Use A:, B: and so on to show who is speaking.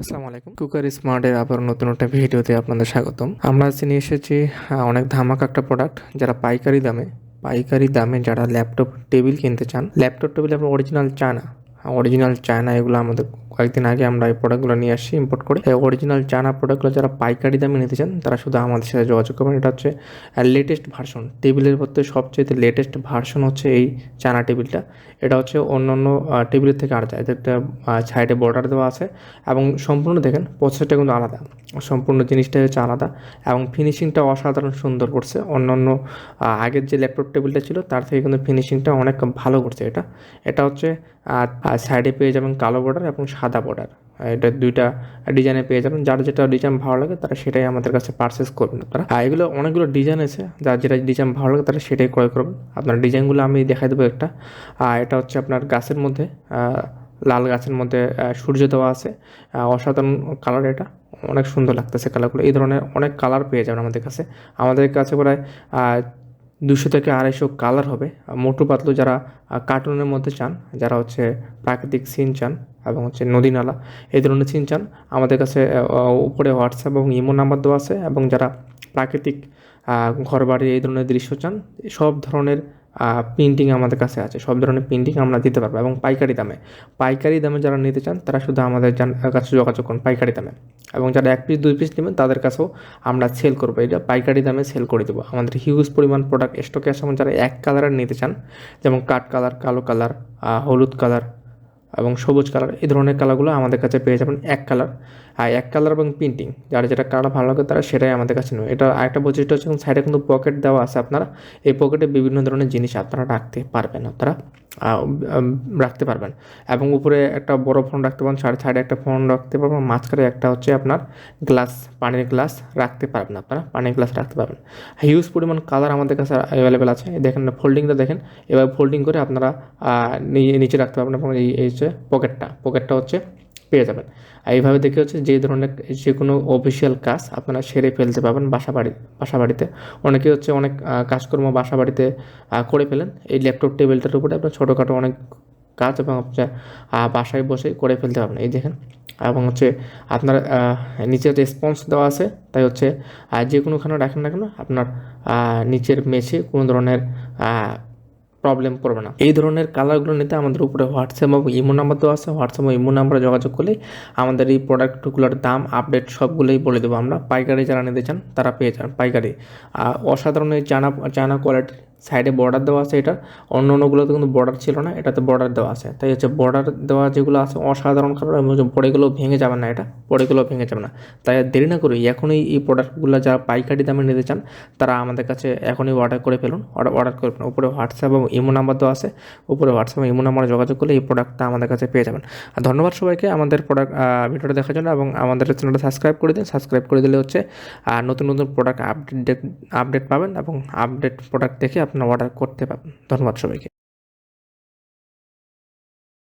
A: আসসালামু আলাইকুম। কুকার স্মার্টের আবার নতুন একটা ভিডিওতে আপনাদের স্বাগতম। আমরা আজকে নিয়ে এসেছি অনেক ধামাকা একটা প্রোডাক্ট যারা পাইকারি দামে পাইকারি দামে যারা ল্যাপটপ টেবিল কিনতে চান ল্যাপটপ টেবিল আপনার অরিজিনাল চায়না। অরিজিনাল চায়না এগুলো আমাদের কয়েকদিন আগে আমরা এই প্রোডাক্টগুলো নিয়ে আসছি ইম্পোর্ট করে। অরিজিনাল চায়না প্রোডাক্টগুলো যারা পাইকারি দামে নিতে চান, তারা শুধু আমাদের সাথে যোগাযোগ করবেন। এটা হচ্ছে লেটেস্ট ভার্সন টেবিলের মধ্যে সবচেয়ে লেটেস্ট ভার্সন হচ্ছে এই চায়না টেবিলটা। এটা হচ্ছে অন্য অন্য টেবিলের থেকে আলাদা এদের একটা সাইডে বর্ডার দেওয়া আছে এবং সম্পূর্ণ দেখেন প্রসেসটা কিন্তু আলাদা। সম্পূর্ণ জিনিসটাই হচ্ছে আলাদা এবং ফিনিশিংটা অসাধারণ সুন্দর করছে। অন্য অন্য আগের যে ল্যাপটপ টেবিলটা ছিল, তার থেকে কিন্তু ফিনিশিংটা অনেক ভালো করছে এটা। এটা হচ্ছে সাইডে পেয়ে যাবেন কালো বর্ডার এবং সাদা বর্ডার এটা দুইটা ডিজাইনে পেয়ে যাবেন। যার যেটা ডিজাইন ভালো লাগে, তারা সেটাই আমাদের কাছে পারচেস করবেন আপনারা। আর এগুলো অনেকগুলো ডিজাইন আছে, যার যেটা ডিজাইন ভালো লাগে, তারা সেটাই ক্রয় করবেন। আপনার ডিজাইনগুলো আমি দেখাই দেবো একটা। আর এটা হচ্ছে আপনার গাছের মধ্যে লাল গাছের মধ্যে সূর্য দেওয়া আছে। অসাধারণ কালার এটা। অনেক সুন্দর লাগতেছে কালারগুলো এই ধরনের অনেক কালার পেয়ে যাবেন আমাদের কাছে। আমাদের কাছে প্রায় দুশো থেকে আড়াইশো কালার হবে। মোটু পাতলু যারা কার্টুনের মধ্যে চান, যারা হচ্ছে প্রাকৃতিক সিন চান এবং হচ্ছে নদী নালা, এই ধরনের সিন চান, আমাদের কাছে উপরে হোয়াটসঅ্যাপ এবং ইমো নাম্বার দেওয়া আছে এবং যারা প্রাকৃতিক ঘর বাড়ি এই ধরনের দৃশ্য চান, সব ধরনের প্রিন্টিং আমাদের কাছে আছে। সব ধরনের প্রিন্টিং আমরা দিতে পারব এবং পাইকারি দামে। পাইকারি দামে যারা নিতে চান, তারা শুধু আমাদের কাছে যোগাযোগ করুন, পাইকারি দামে। এবং যারা এক পিস দুই পিস নেবেন, তাদের কাছেও আমরা সেল করব। এটা পাইকারি দামে সেল করে দেবো। আমাদের হিউজ পরিমাণ প্রোডাক্ট স্টকে আসে যারা এক কালারের নিতে চান, যেমন কাঠ কালার কালো কালার হলুদ কালার এবং সবুজ কালার এই ধরনের কালারগুলো আমাদের কাছে পেয়ে যাবেন এক কালার আর এক কালার এবং প্রিন্টিং। যার যেটা কালার ভালো লাগে তারা সেটাই আমাদের কাছে নেবে। এটা আরেকটা বৈশিষ্ট্য হচ্ছে সাইডে কিন্তু পকেট দেওয়া আছে আপনারা। এই পকেটে বিভিন্ন ধরনের জিনিস আপনারা রাখতে পারবেন, আপনারা রাখতে পারবেন। এবং উপরে একটা বড় ফোন রাখতে পারবেন সাইডে সাইডে একটা ফোন রাখতে পারবেন, মাঝখানে একটা হচ্ছে আপনার গ্লাস পানির গ্লাস রাখতে পারবেন আপনারা, পানির গ্লাস রাখতে পারবেন। হিউজ পরিমাণ কালার আমাদের কাছে অ্যাভেলেবেল আছে। দেখেন ফোল্ডিংটা দেখেন এবার ফোল্ডিং করে আপনারা নিচে রাখতে পারবেন এবং এই এই হচ্ছে পকেটটা পকেটটা হচ্ছে পেয়ে যাবেন। আর এইভাবে দেখে হচ্ছে যে ধরনের যে কোনো অফিসিয়াল কাজ আপনারা সেরে ফেলতে পারবেন বাসা বাড়ি বাসা বাড়িতে অনেকে হচ্ছে অনেক কাজকর্ম বাসা বাড়িতে করে ফেলেন। এই ল্যাপটপ টেবিলটার উপরে আপনার ছোটোখাটো অনেক কাজ এবং আপনার বাসায় বসে করে ফেলতে পারবেন। এই দেখেন, এবং হচ্ছে আপনার নিচে রেসপন্স দেওয়া আছে, তাই হচ্ছে যে কোনোখানে রাখেন না কেন, আপনার নিচের মেঝে কোনো ধরনের প্রবলেম করবে না। এই ধরনের কালারগুলো নিতে আমাদের উপরে হোয়াটসঅ্যাপ এবং ইমো নাম্বার দেওয়া আছে। হোয়াটসঅ্যাপ ইমো নাম্বারে যোগাযোগ করলে আমাদের এই প্রোডাক্টগুলোর দাম আপডেট সবগুলোই বলে দেবো আমরা। পাইকারি যারা নিতে চান, তারা পেয়ে যান পাইকারি। অসাধারণ এই চানা চানা কোয়ালিটির সাইডে বর্ডার দেওয়া আছে এটা। অন্য অন্যগুলোতে কিন্তু বর্ডার ছিল না, এটাতে বর্ডার দেওয়া আছে। তাই হচ্ছে বর্ডার দেওয়া যেগুলো আছে অসাধারণ কালার এবং পড়েগুলো ভেঙে যাবে না এটা, পড়েগুলো ভেঙে যাবে না। তাই দেরি না করে এখনই এই প্রোডাক্টগুলো যারা পাইকারি দামে নিতে চান, তারা আমাদের কাছে এখনই অর্ডার করে ফেলুন। অর্ডার অর্ডার করে ফেলুন। উপরে হোয়াটসঅ্যাপ এবং ইমো নাম্বার দেওয়া আছে। উপরে হোয়াটসঅ্যাপ এবং ইমো নাম্বারে যোগাযোগ করলে এই প্রোডাক্টটা আমাদের কাছে পেয়ে যাবেন। আর ধন্যবাদ সবাইকে আমাদের প্রোডাক্ট ভিডিওটা দেখার জন্য এবং আমাদের চ্যানেলটা সাবস্ক্রাইব করে দিন। সাবস্ক্রাইব করে দিলে হচ্ছে আর নতুন নতুন প্রোডাক্ট আপডেট আপডেট পাবেন এবং আপডেট প্রোডাক্ট দেখে আপনারা অর্ডার করতে পারবেন। ধন্যবাদ সবাইকে।